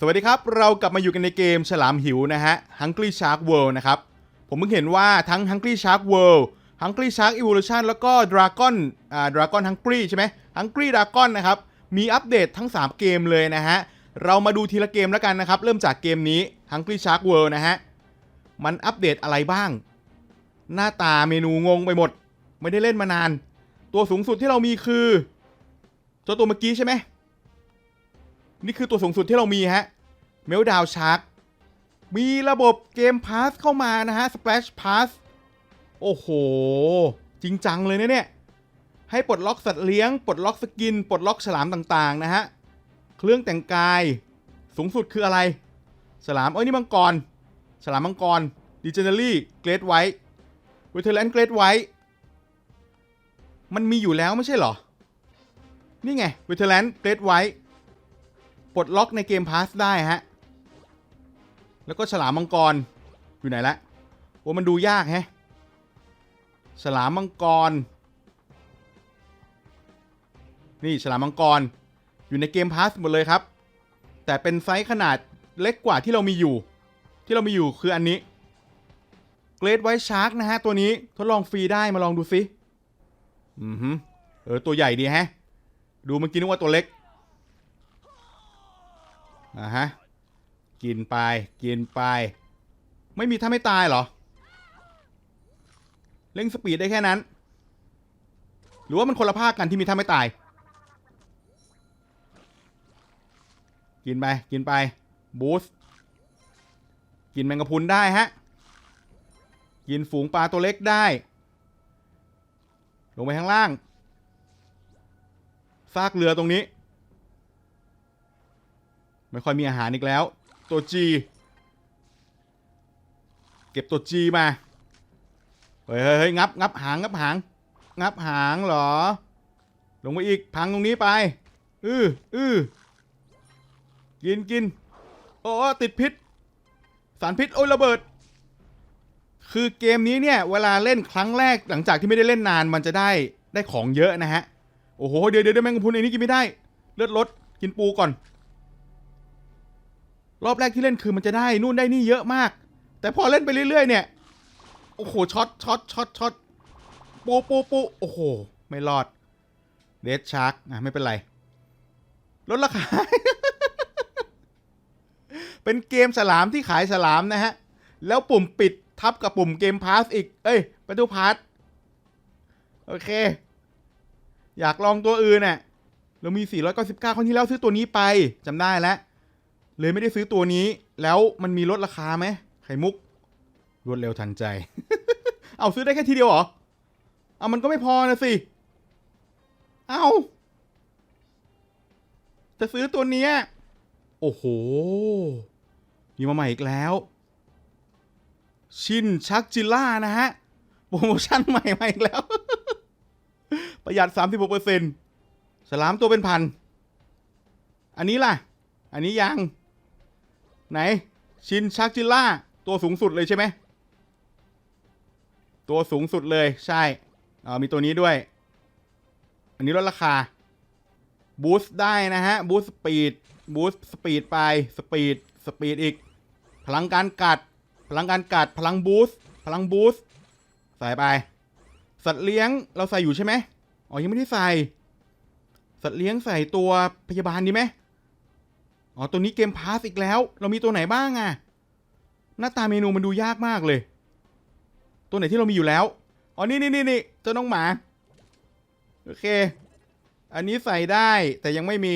สวัสดีครับ เรากลับมาอยู่กันในเกมฉลามหิวนะฮะ Hungry Shark World นะครับ ผมเพิ่งเห็นว่าทั้ง Hungry Shark World Hungry Shark Evolution แล้วก็ Dragon อ่า Dragon Hungry ใช่ไหม Hungry Dragon นะครับ มีอัปเดตทั้ง 3 เกมเลยนะฮะ เรามาดูทีละเกมแล้วกันนะครับ เริ่มจากเกมนี้ Hungry Shark World นะฮะ มันอัปเดตอะไรบ้าง หน้าตาเมนูงงไปหมด ไม่ได้เล่นมานาน ตัวสูงสุดที่เรามีคือเจ้าตัวเมื่อกี้ใช่ไหม นี่คือตัวสูงสุดที่เรามีฮะเมลดาวชาร์กมีระบบเกมพาสเข้ามานะฮะ Splash Pass โอ้โห จริงจังเลยนะเนี่ย ให้ปลดล็อกสัตว์เลี้ยง ปลดล็อกสกิน ปลดล็อกฉลามต่างๆนะฮะ เครื่องแต่งกาย สูงสุดคืออะไร ฉลาม เอ้ย นี่มังกร ฉลามมังกรดิเจเนอรี่เกรดไวท์เวเทอร์แลนด์เกรดไวท์มันมีอยู่แล้วไม่ใช่เหรอ นี่ไงเวเทอร์แลนด์เกรดไวท์ ปลดล็อกในเกมพาสได้ฮะ แล้วก็ฉลามมังกรอยู่ไหนละโอ้มันดูยากแฮะ ฉลามมังกร นี่ฉลามมังกร อยู่ในเกมพาสหมดเลยครับ แต่เป็นไซส์ขนาดเล็กกว่าที่เรามีอยู่ ที่เรามีอยู่คืออันนี้เกรดไวชาร์กนะฮะ ตัวนี้ทดลองฟรีได้มาลองดูสิอือฮึเออ ตัวใหญ่ดีแฮะ ดูเมื่อกี้นึกว่าตัวเล็ก อ่าฮะ กินไปกินไป ไม่มีถ้าไม่ตายเหรอ เร่งสปีดได้แค่นั้น หรือว่ามันคนละภาคกันที่มีถ้าไม่ตาย กินไปกินไป บูสต์กินแมงกะพรุนได้ฮะ กินฝูงปลาตัวเล็กได้ ลงไปข้างล่าง ซากเรือตรงนี้ ไม่ค่อยมีอาหารอีกแล้ว ตัว G เก็บตัว G มาเฮ้ยเฮ้ยเฮ้ยงับงับหางงับหาง งับหางเหรอ ลงไปอีกพังตรงนี้ไป อืออือกินกินโอ้ติดพิษ สารพิษโอ้ยระเบิด คือเกมนี้เนี่ยเวลาเล่นครั้งแรกหลังจากที่ไม่ได้เล่นนานมันจะได้ได้ของเยอะนะฮะ โอ้โห เดี๋ยวเดี๋ยวเดี๋ยวแมงกะพรุนไอ้นี้กินไม่ได้ เลือดลดกินปูก่อน รอบแรกที่เล่นคือมันจะได้นู่นได้นี่เยอะมาก แต่พอเล่นไปเรื่อย ๆ เนี่ย โอ้โหช็อตช็อตช็อตช็อตปูปูปูโอ้โห ไม่รอดเดดชาร์กอะไม่เป็นไร ลดราคา เป็นเกมฉลามที่ขายฉลามนะฮะ แล้วปุ่มปิดทับกับปุ่มเกมพาสอีก เอ้ยประตูพาสโอเค อยากลองตัวอื่นน่ะเรามี 499 คนที่แล้วซื้อตัวนี้ไปจำได้แล้ว เลยไม่ได้ซื้อตัวนี้ แล้วมันมีลดราคาไหมไข่มุก รวดเร็วทันใจ เอาซื้อได้แค่ทีเดียวเหรอ เอามันก็ไม่พอนะสิ เอาจะซื้อตัวนี้ โอ้โห มีมาใหม่อีกแล้ว ชินชักจิล่านะฮะ โปรโมชั่นใหม่มาอีกแล้ว ประหยัด 36%สลามตัวเป็นพัน อันนี้ล่ะ อันนี้ยัง ไหน ชินชักจิล่า ตัวสูงสุดเลยใช่ไหม ตัวสูงสุดเลยใช่เอ่ามีตัวนี้ด้วย อันนี้ลดราคา บูสต์ได้นะฮะ บูสต์สปีด บูสต์สปีดไป สปีด สปีดอีก พลังการกัด พลังการกัด พลังบูสต์ พลังบูสต์ ใส่ไป สัตว์เลี้ยงเราใส่อยู่ใช่ไหมอ๋อ ยังไม่ได้ใส่ สัตว์เลี้ยงใส่ตัวพยาบาลดีไหม อ๋อ ตัวนี้เกมพาสอีกแล้ว เรามีตัวไหนบ้างอะหน้าตาเมนูมันดูยากมากเลย ตัวไหนที่เรามีอยู่แล้ว อ๋อ นี่นี่นี่นี่เจ้าน้องหมา โอเค อันนี้ใส่ได้แต่ยังไม่มี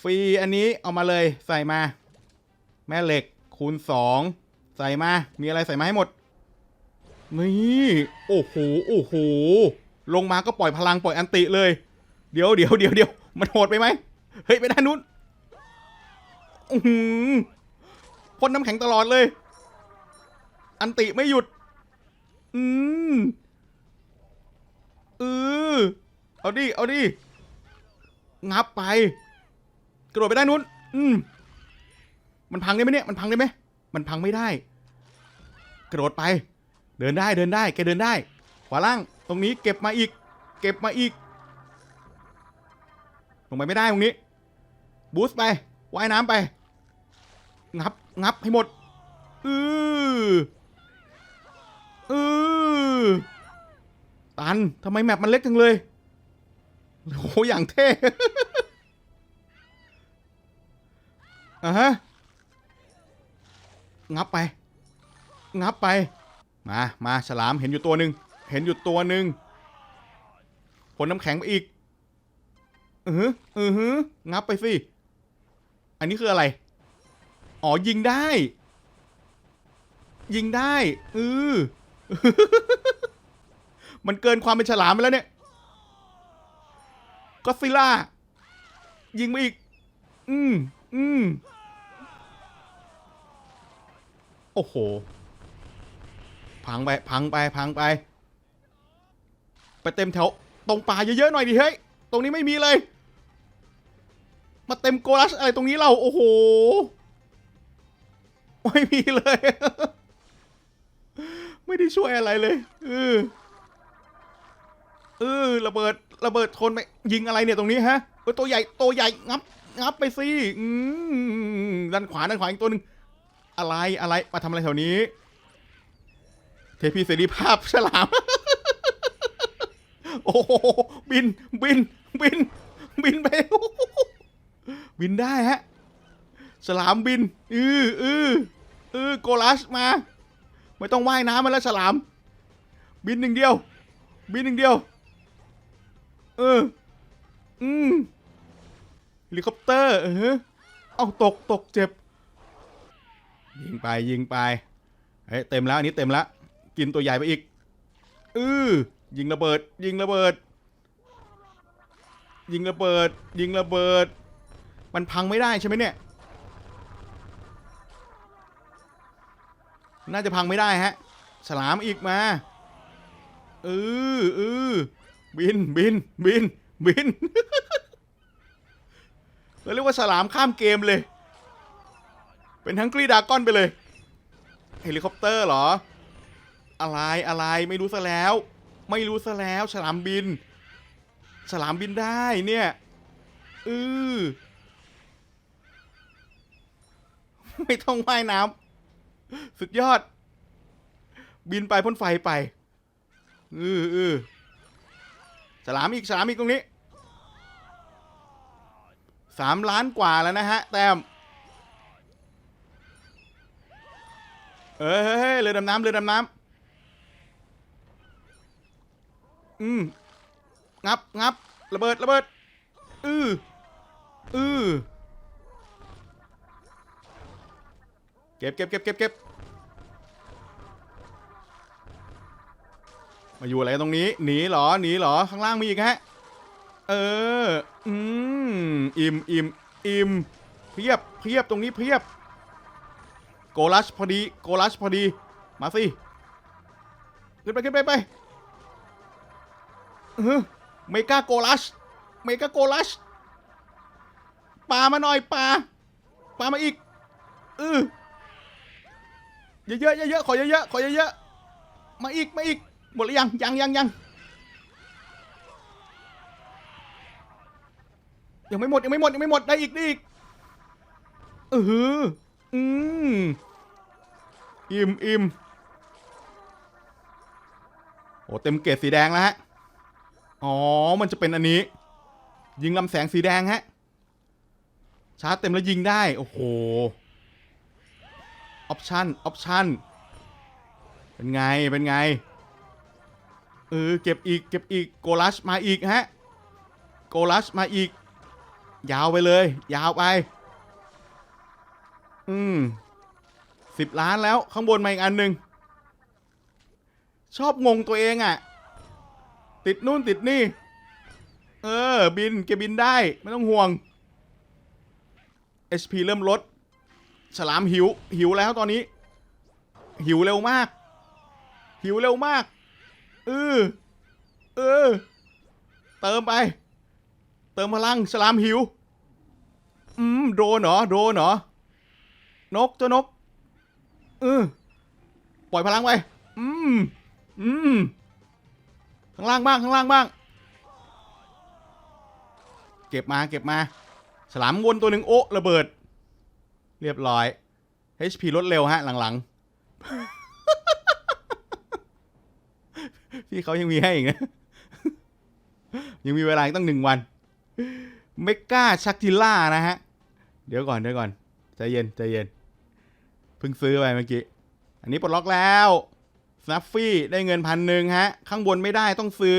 ฟรีอันนี้เอามาเลยใส่มา แม่เหล็กคูณสองใส่มา มีอะไรใส่มาให้หมด นี่ โอ้โห โอ้โห ลงมาก็ปล่อยพลังปล่อยอันติเลย เดี๋ยวเดี๋ยวเดี๋ยวเดี๋ยวมันโหดไปไหม เฮ้ย ไปด้านนู้น อือพ่นน้ำแข็งตลอดเลย อันติไม่หยุด อืมเออเอาดิ เอาดิ งับไป กระโดดไปด้นนู้น อืม มันพังได้ไหมเนี่ย มันพังได้ไหม มันพังไม่ได้ กระโดดไป เดินได้ เดินได้ แกเดินได้ ขวาล่าง ตรงนี้เก็บมาอีก เก็บมาอีก ลงไปไม่ได้ตรงนี้ บูสต์ไป ว่ายน้ำไป งับ งับให้หมด อืออือตันทำไมแมปมันเล็กจังเลยโหอย่างเท่อะฮะ งับไป งับไป มา มาฉลามเห็นอยู่ตัวหนึ่ง เห็นอยู่ตัวหนึ่งผลน้ำแข็งไปอีก อือฮึอือฮึงับไปสิ นนี้คืออะไร อ๋อยิงได้ ยิงได้เออมันเกินความเป็นฉลามไปแล้วเนี่ยก็ซิล่า ยิงมาอีก อืม อืม โอ้โห พังไป พังไป พังไป ไปเต็มแถว ตรงป่าเยอะๆหน่อยดิเฮ้ย ตรงนี้ไม่มีเลย มาเต็มโกลัสอะไรตรงนี้เรา โอ้โห ไม่มีเลย ไม่ได้ช่วยอะไรเลยเออเออระเบิดระเบิดทนไปยิงอะไรเนี่ยตรงนี้ฮะเออตัวใหญ่ตัวใหญ่งับงับไปสิอืมด้านขวาด้านขวาอีกตัวหนึ่งอะไรอะไรมาทำอะไรแถวนี้ เทพีเสรีภาพฉลาม โอ้โหบินบินบินบินไป บินได้ฮะฉลามบิน อืออืออือโกลัสมา ไม่ต้องว่ายน้ำมาแล้วฉลาม บินหนึ่งเดียว บินหนึ่งเดียว เออ อืมเฮลิคอปเตอร์เออเอาตกตกเจ็บ ยิงไปยิงไปเฮ้ยเต็มแล้วอันนี้เต็มแล้ว กินตัวใหญ่ไปอีก อือยิงระเบิด ยิงระเบิด ยิงระเบิด ยิงระเบิด มันพังไม่ได้ใช่ไหมเนี่ย น่าจะพังไม่ได้ฮะ ฉลามอีกมาเออเออบินบินบินบินเราเรียกว่าฉลามข้ามเกมเลย เป็นทั้งกรีดาก้อนไปเลย เฮลิคอปเตอร์เหรอ อะไรอะไรไม่รู้ซะแล้ว ไม่รู้ซะแล้ว ฉลามบิน ฉลามบินได้เนี่ย อือ ไม่ต้องว่ายน้ำสุดยอด บินไปพ่นไฟไปอืออือฉลามอีกฉลามอีกตรงนี้สามล้านกว่าแล้วนะฮะ แต้มเอ้ยเฮ้ยเฮ้ยเรือดำน้ำเรือดำน้ำอืมงับงับระเบิดระเบิดอืออือ เก็บเก็บเก็บเก็บเก็บมาอยู่อะไรตรงนี้ หนีหรอ หนีหรอ ข้างล่างมีอีกฮะ เออ อืม อิ่มอิ่มอิ่มเพียบเพียบตรงนี้เพียบ โกลัชพอดี โกลัชพอดี มาสิ ขึ้นไปขึ้นไปไปเมกาโกลัช เมกาโกลัชปลามาหน่อยปลาปลามาอีกเออ เยอะๆเยอะๆขอเยอะๆขอเยอะๆมาอีกมาอีกหมดหรือยังยังยังยังยังไม่หมดยังไม่หมดยังไม่หมดได้อีกได้อีกเอออืมอิ่มอิ่มโอ้เต็มเกรดสีแดงแล้วฮะอ๋อมันจะเป็นอันนี้ ยิงลำแสงสีแดงฮะชาร์จเต็มแล้วยิงได้ โอ้โห ออปชั่นออปชั่นเป็นไง เป็นไง เออ เก็บอีก เก็บอีก โกลัชมาอีกฮะ โกลัชมาอีก ยาวไปเลย ยาวไป อืมสิบล้านแล้ว ข้างบนมาอีกอันหนึ่ง ชอบงงตัวเองอะ่ะ ติดนู่นติดนี่ เออ บินแกบินได้ ไม่ต้องห่วง HP เริ่มลด ฉลามหิว หิวแล้วตอนนี้ หิวเร็วมาก หิวเร็วมากเออเออเติมไป เติมพลังฉลามหิว อืมโดนเหรอโดนเหรอนกเจ้านกเออปล่อยพลังไป อืมอืมข้างล่างบ้างข้างล่างบ้าง เก็บมาเก็บมา ฉลามวนตัวหนึ่งโอะระเบิด เรียบร้อย HP ลดเร็วฮะหลังๆ พี่เขายังมีให้อีกนะ ยังมีเวลาอีกตั้งหนึ่งวันเมกาชักจิล่านะฮะ เดี๋ยวก่อนเดี๋ยวก่อน ใจเย็นใจเย็น เพิ่งซื้อไปเมื่อกี้ อันนี้ปลดล็อกแล้ว s n a f ฟี่ได้เงินพันหนึ่งฮะ ข้างบนไม่ได้ต้องซื้อ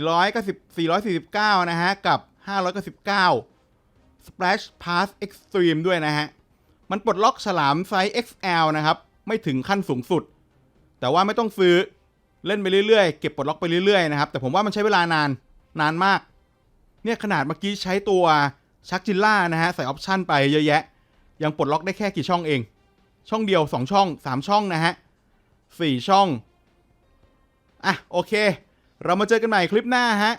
490 449 นะฮะ กับ 599 Splash Pass Extreme ด้วยนะฮะ มันปลดล็อกฉลามไซส์ XL นะครับ ไม่ถึงขั้นสูงสุด แต่ว่าไม่ต้องซื้อเล่นไปเรื่อยๆ เก็บปลดล็อกไปเรื่อยๆนะครับ แต่ผมว่ามันใช้เวลานานนานมาก เนี่ยขนาดเมื่อกี้ใช้ตัวชักจิล่านะฮะ ใส่ออปชั่นไปเยอะแยะ ยังปลดล็อกได้แค่กี่ช่องเอง ช่องเดียว 2 ช่อง 3 ช่องนะฮะ4ช่อง อะโอเค เรามาเจอกันใหม่คลิปหน้าฮะ